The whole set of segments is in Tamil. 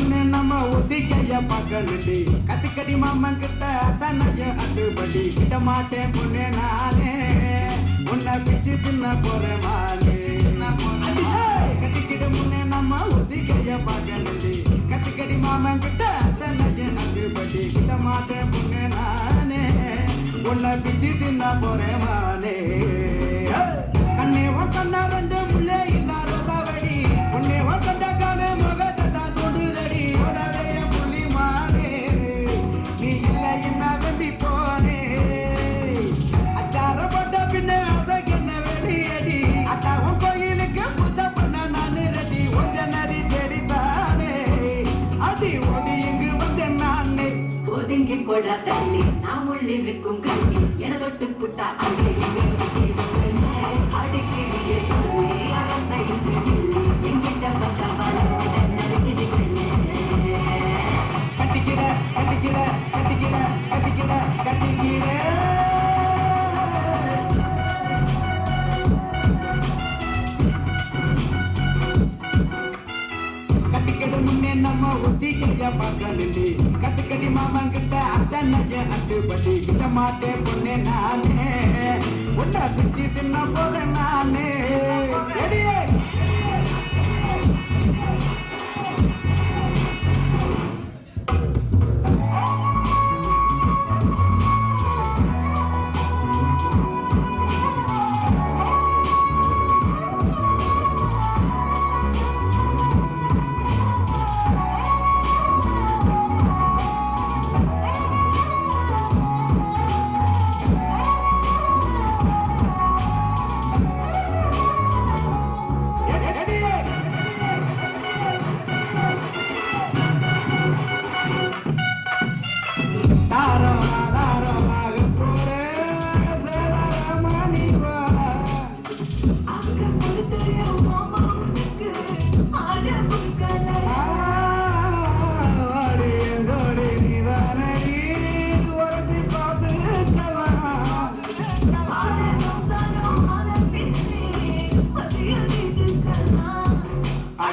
கட்டிக்கிட முன்னே நம்ம ஒத்திக்கைய பார்க்கணுண்டி கத்திக்கடி மாமன் கிட்ட தன்னைய அட்டுப்படி. கிட்ட மாட்டேன் பொண்ணு நானே. உன்னை பிச்சு தின்ன போறேன் மானே. கட்டிக்கிட முன்னே நம்ம ஒத்திக்கைய பார்க்கணுண்டி கத்திக்கடி மாமன் கிட்ட தன்னைய அட்டுப்படி. கிட்ட மாட்டேன் பொண்ணு நானே. உன்னை பிச்சு தின்ன போறேன் மானே. போட தள்ளி நாம் உள்ளிருக்கும் கண்ணி என தொட்டு புட்டா அங்கே. அடுக்கிறிய சொல்லி அரசை கட்டிக்கிட முன்னே நம்ம ஒத்தி ஒத்திக்கைய பார்க்கணுண்டி கட்டுக்கடி மாமன் கிட்ட அத்தனைய அட்டுப்படி கிட்ட மாட்டே பொண்ணே நானே. ஒன்னா பிச்சு தின்ன போறேன் நானே. எடியே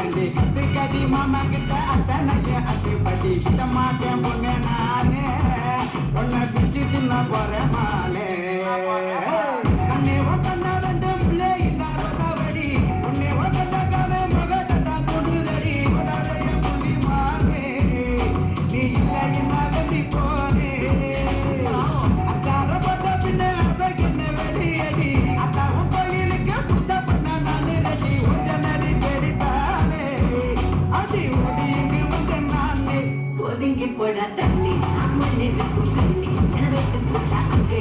பார்க்கணுண்டி கத்துக்கடி மாமா கிட்ட அத்தனைய அத்துப்படி கிட்ட மாட்டேன் பொண்ணே நானே உன்னை பிச்சு தின்ன போறேன் மாலே நானே போட தள்ளி நாம் இருக்கும் கண்ணி என தொட்டு புட்டா அங்கே